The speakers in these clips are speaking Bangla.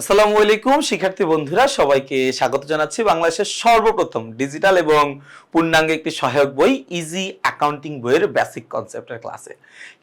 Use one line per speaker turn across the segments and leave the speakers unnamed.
আসসালামু আলাইকুম, শিক্ষার্থী বন্ধুরা, সবাইকে স্বাগত জানাচ্ছি বাংলাদেশের সর্বপ্রথম ডিজিটাল এবং পূর্ণাঙ্গ একটি সহায়ক বই ইজি অ্যাকাউন্টিং বইয়ের বেসিক কনসেপ্টের ক্লাসে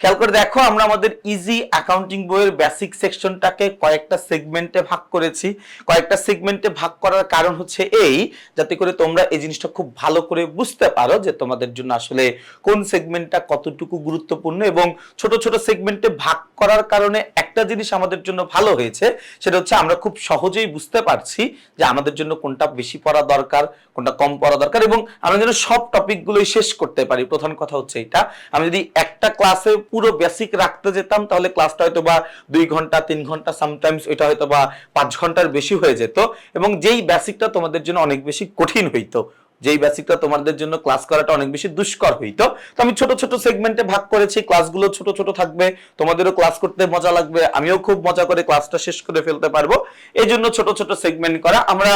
খেয়াল করে দেখো, আমরা আমাদের ইজি অ্যাকাউন্টিং বইয়ের বেসিক সেকশনটাকে কয়েকটা সেগমেন্টে ভাগ করেছি। কয়েকটা সেগমেন্টে ভাগ করার কারণ হচ্ছে এই, যাতে করে তোমরা এই জিনিসটা খুব ভালো করে বুঝতে পারো যে তোমাদের জন্য আসলে কোন সেগমেন্টটা কতটুকু গুরুত্বপূর্ণ এবং ছোট ছোট সেগমেন্টে ভাগ করার কারণে একটা জিনিস আমাদের জন্য ভালো হয়েছে, সেটা হচ্ছে আমরা খুব সহজেই বুঝতে পারছি যে আমাদের জন্য কোনটা বেশি পড়া দরকার, কোনটা কম পড়া দরকার এবং আমরা যেন সব টপিকগুলোই শেষ করতে পারি। প্রধান কথা হচ্ছে এটা। আমি যদি একটা ক্লাসে পুরো বেসিক রাখতে যেতাম, তাহলে ক্লাসটা হয়তো বা দুই ঘণ্টা, তিন ঘণ্টা সামটাইমস ওইটা হয়তো বা পাঁচ ঘণ্টার বেশি হয়ে যেত এবং যেই বেসিকটা তোমাদের জন্য অনেক বেশি কঠিন হইতো। যেই বেসিকটা তোমাদের জন্য ক্লাস করাটা অনেক বেশি দুষ্কর হইতো তো? আমি ছোট ছোট সেগমেন্টে ভাগ করেছি ক্লাসগুলো ছোট ছোট থাকবে, তোমাদেরও ক্লাস করতে মজা লাগবে, আমিও খুব মজা করে ক্লাসটা শেষ করে ফেলতে পারব। এই জন্য ছোট ছোট সেগমেন্ট করা। আমরা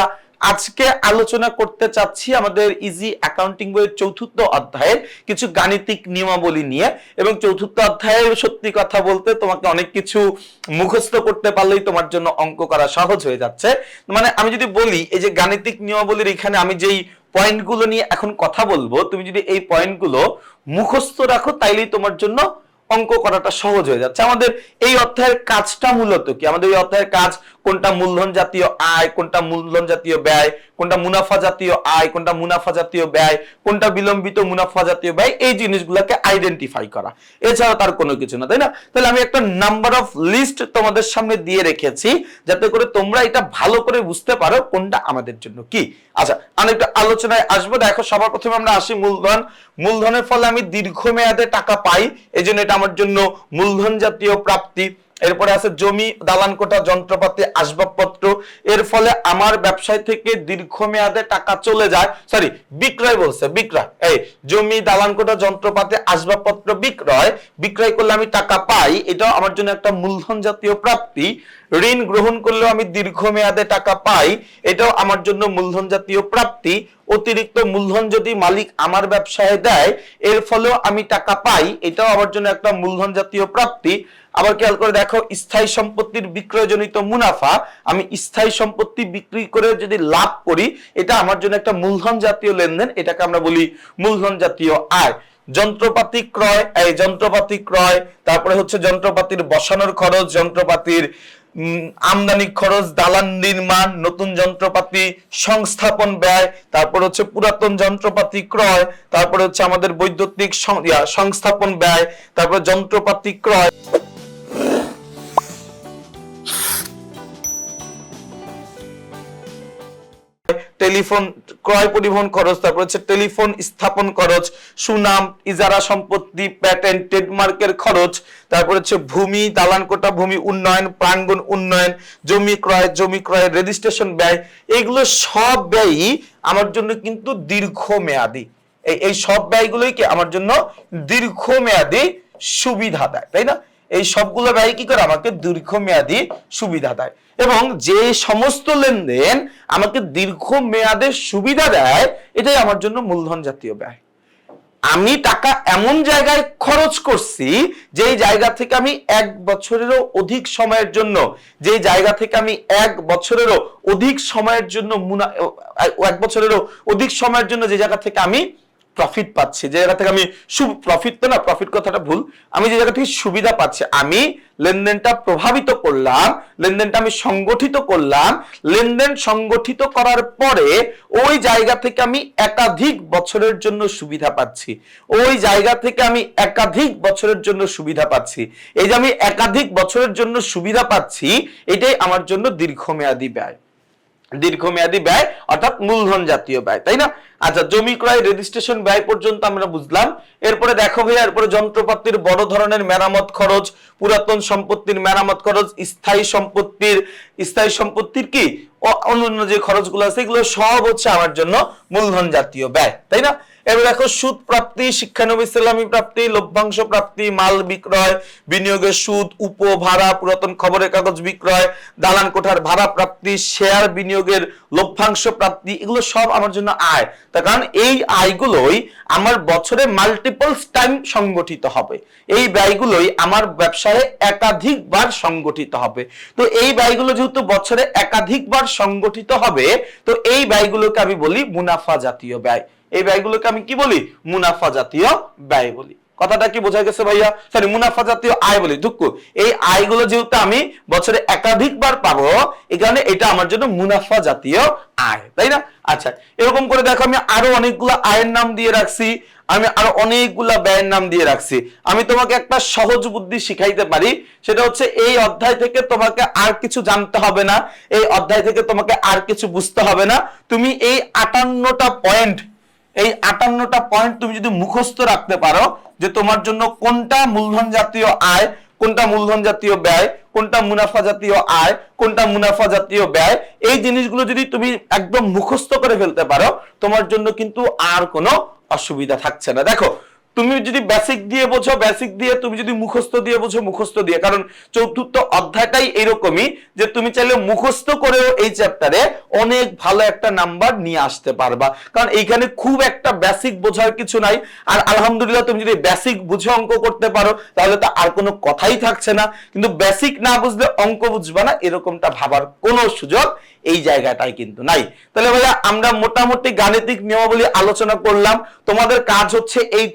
আজকে আলোচনা করতে চাচ্ছি আমাদের ইজি অ্যাকাউন্টিং বইয়ের চতুর্থ অধ্যায়ের কিছু গাণিতিক নিয়মাবলী নিয়ে এবং চতুর্থ অধ্যায়ের সত্যি কথা বলতে তোমাকে অনেক কিছু মুখস্থ করতে পারলেই তোমার জন্য অঙ্ক করা সহজ হয়ে যাচ্ছে। মানে আমি যদি বলি, এই যে গাণিতিক নিয়মাবলীর এখানে আমি যেই পয়েন্টগুলো নিয়ে এখন কথা বলব। তুমি যদি এই পয়েন্টগুলো মুখস্থ রাখো, তাইলেই তোমার জন্য অঙ্ক করাটা সহজ হয়ে যাচ্ছে। আমাদের এই অধ্যায়ের কাজটা মূলত কি? আমাদের এই অধ্যায়ের কাজ কোনটা মূলধন জাতীয় আয়, কোনটা মূলধন জাতীয় ব্যয়, কোনটা মুনাফা জাতীয় আয়, কোনটা মুনাফা জাতীয় ব্যয়, কোনটা বিলম্বিত মুনাফা জাতীয় ব্যয়, এই জিনিসগুলোকে আইডেন্টিফাই করা। এছাড়া তার কোনো কিছু না, তাই না? তাহলে আমি একটা নাম্বার অফ লিস্ট তোমাদের সামনে দিয়ে রেখেছি, যাতে করে তোমরা এটা ভালো করে বুঝতে পারো কোনটা আমাদের জন্য কি। আচ্ছা আমি একটু আলোচনায় আসব। দেখো, সবার প্রথমে আমরা আসি মূলধন। মূলধনের ফলে আমি দীর্ঘমেয়াদে টাকা পাই এই জন্য এটা আমার জন্য মূলধন জাতীয় প্রাপ্তি। এরপরে আছে জমি দালান কোঠা যন্ত্রপাতি, আসবাবপত্র। এর ফলে আমার ব্যবসায় থেকে দীর্ঘমেয়াদে টাকা চলে যায়। সরি বিক্রয় বলছে, বিক্রয়। এই জমি, দালান কোঠা যন্ত্রপাতি, আসবাবপত্র বিক্রয়। বিক্রয় করলে আমি টাকা পাই। এটাও আমার জন্য একটা মূলধন জাতীয় প্রাপ্তি। ঋণ গ্রহণ করলেও আমি দীর্ঘমেয়াদে টাকা পাই। এটাও আমার জন্য মূলধন জাতীয় প্রাপ্তি। অতিরিক্ত মূলধন যদি মালিক আমার ব্যবসায় দেয়, এর ফলেও আমি টাকা পাই, এটাও আমার জন্য একটা মূলধন জাতীয় প্রাপ্তি। আবার খেয়াল করে দেখো, স্থায়ী সম্পত্তির বিক্রয়জনিত মুনাফা, আমি স্থায়ী সম্পত্তি বিক্রি করে যদি লাভ করি, এটা আমার জন্য একটা মূলধন জাতীয় লেনদেন, এটাকে আমরা বলি মূলধন জাতীয় আয়। যন্ত্রপাতি ক্রয়, এই যন্ত্রপাতি ক্রয়, তারপরে হচ্ছে যন্ত্রপাতির বসানোর খরচ, যন্ত্রপাতির আমদানি খরচ, দালান নির্মাণ, নতুন যন্ত্রপাতি সংস্থাপন ব্যয়, তারপর হচ্ছে পুরাতন যন্ত্রপাতি ক্রয়, তারপর হচ্ছে আমাদের বৈদ্যুতিক সংস্থাপন ব্যয়, তারপর যন্ত্রপাতি ক্রয়। টেলিফোন, ক্রয় পরিবহন খরচ, তারপর হচ্ছে টেলিফোন স্থাপন খরচ, সুনাম, ইজারা সম্পত্তি প্যাটেন্ট ট্রেডমার্কের খরচ, তারপর হচ্ছে ভূমি দালান কোটা ভূমি উন্নয়ন, প্রাঙ্গণ উন্নয়ন, জমি ক্রয় জমি ক্রয় রেজিস্ট্রেশন ব্যয়, এগুলো সব ব্যয়ই আমার জন্য কিন্তু দীর্ঘমেয়াদী। এই সব ব্যয়গুলোই কি আমার জন্য দীর্ঘমেয়াদী সুবিধা দেয়, তাই না? এই সবগুলো ব্যয় কি করে? আমাকে দীর্ঘমেয়াদী সুবিধা দেয়। এবং যে সমস্ত লেনদেন আমাকে দীর্ঘমেয়াদের সুবিধা দেয়, এটাই আমার জন্য মূলধন জাতীয় ব্যয়। আমি টাকা এমন জায়গায় খরচ করছি, যেই জায়গা থেকে আমি এক বছরেরও অধিক সময়ের জন্য যে জায়গা থেকে আমি এক বছরেরও অধিক সময়ের জন্য মুনা- এক বছরেরও অধিক সময়ের জন্য যে জায়গা থেকে আমি প্রফিট পাচ্ছি। যে জায়গা থেকে আমি প্রফিট তো না প্রফিট কথাটা ভুল। আমি যে জায়গা থেকে সুবিধা পাচ্ছি, আমি লেনদেনটা প্রভাবিত করলাম, লেনদেনটা আমি সংগঠিত করলাম, লেনদেন সংগঠিত করার পরে ওই জায়গা থেকে আমি একাধিক বছরের জন্য সুবিধা পাচ্ছি। ওই জায়গা থেকে আমি একাধিক বছরের জন্য সুবিধা পাচ্ছি। এই যে আমি একাধিক বছরের জন্য সুবিধা পাচ্ছি, এটাই আমার জন্য দীর্ঘমেয়াদী ব্যয়। দীর্ঘমেয়াদী ব্যয়, অর্থাৎ মূলধন জাতীয় ব্যয়, তাই না? আচ্ছা জমি ক্রয় রেজিস্ট্রেশন ব্যয় পর্যন্ত আমরা বুঝলাম। এরপরে দেখো ভাইয়া, এরপরে যন্ত্রপাতির বড় ধরনের মেরামত খরচ, পুরাতন সম্পত্তির মেরামত খরচ, স্থায়ী সম্পত্তির স্থায়ী সম্পত্তির কি? অন্যান্য যে খরচগুলো আছে, এগুলো সব হচ্ছে আমার জন্য মূলধন জাতীয় ব্যয়, তাই না? এবার দেখো, সুদ প্রাপ্তি শিক্ষানবী ইসলামী প্রাপ্তি, লভ্যাংশ প্রাপ্তি, মাল বিক্রয়, বিনিয়োগের সুদ, উপ, ভাড়া, পুরাতন খবরের কাগজ বিক্রয়, দালান কোঠার ভাড়া প্রাপ্তি শেয়ার বিনিয়োগের লভ্যাংশ প্রাপ্তি, এগুলো সব আমার জন্য আয়। তার কারণ এই আয়গুলোই আমার বছরে মাল্টিপলস টাইম সংগঠিত হবে। এই ব্যয়গুলোই আমার ব্যবসায় একাধিকবার সংগঠিত হবে। তো এই ব্যয়গুলো যেহেতু বছরে একাধিকবার সংগঠিত হবে, তো এই ব্যয়গুলোকে আমি বলি মুনাফা জাতীয় ব্যয়। এই ব্যয়গুলোকে আমি কি বলি? মুনাফা জাতীয় ব্যয় বলি। কথাটা কি বোঝা গেছে ভাইয়া? সরি মুনাফা জাতীয় আয় বলি। দুঃখ এই আয়গুলো যেহেতু আমি বছরে একাধিকবার পাবো এই কারণে এটা আমার জন্য মুনাফা জাতীয় আয়, তাই না? আচ্ছা এরকম করে দেখো, আমি আরও অনেকগুলো আয়ের নাম দিয়ে রাখছি, আমি আরও অনেকগুলা ব্যয়ের নাম দিয়ে রাখছি। আমি তোমাকে একটা সহজ বুদ্ধি শিখাইতে পারি, সেটা হচ্ছে এই অধ্যায় থেকে তোমাকে আর কিছু জানতে হবে না, এই অধ্যায় থেকে তোমাকে আর কিছু বুঝতে হবে না। তুমি এই আটান্নটা পয়েন্ট এই আটান্নটা পয়েন্ট তুমি যদি মুখস্থ রাখতে পারো যে তোমার জন্য কোনটা মূলধন জাতীয় আয়, কোনটা মূলধন জাতীয় ব্যয়, কোনটা মুনাফা জাতীয় আয়, কোনটা মুনাফা জাতীয় ব্যয়, এই জিনিসগুলো যদি তুমি একদম মুখস্থ করে ফেলতে পারো, তোমার জন্য কিন্তু আর কোনো অসুবিধা থাকছে না। দেখো তুমি যদি বেসিক দিয়ে বোঝো বেসিক দিয়ে তুমি যদি মুখস্থ দিয়ে বোঝো, মুখস্থ দিয়ে। কারণ চতুর্থ অধ্যায়টাই এরকমই যে তুমি চাইলে মুখস্থ করেও এই চ্যাপ্টারে অনেক ভালো একটা নাম্বার নিয়ে আসতে পারবা। কারণ এইখানে খুব একটা বেসিক বোঝার কিছু নাই। আর আলহামদুলিল্লাহ তুমি যদি বেসিক বুঝে অঙ্ক করতে পারো, তাহলে তো আর কোনো কথাই থাকছে না। কিন্তু বেসিক না বুঝলে অঙ্ক বুঝবা না, এরকমটা ভাবার কোনো সুযোগ এই জায়গাটাই কিন্তু নাই। তাহলে ভাইয়া, আমরা মোটামুটি গাণিতিক নিয়মাবলী আলোচনা করলাম। তোমাদের কাজ হচ্ছে এই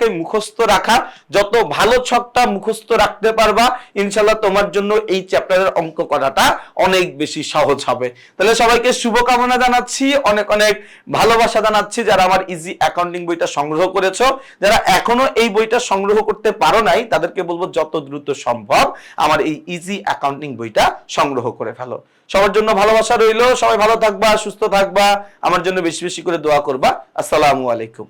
ছকটাকে মুখস্থ রাখা। যত ভালো ছকটা মুখস্থ রাখতে পারবা ইনশাল্লাহ তোমার জন্য এই চ্যাপ্টারের অঙ্ক করাটা অনেক বেশি সহজ হবে। তাহলে সবাইকে শুভকামনা জানাচ্ছি, অনেক অনেক ভালোবাসা জানাচ্ছি যারা আমার ইজি অ্যাকাউন্টিং বইটা সংগ্রহ করেছ। যারা এখনও এই বইটা সংগ্রহ করতে পারো নাই, তাদেরকে বলব যত দ্রুত সম্ভব আমার এই ইজি অ্যাকাউন্টিং বইটা সংগ্রহ করে ফেলো। সবার জন্য ভালোবাসা রইল, সবাই ভালো থাকবা, সুস্থ থাকবা, আমার জন্য বেশি বেশি করে দোয়া করবা। আসসালামু আলাইকুম।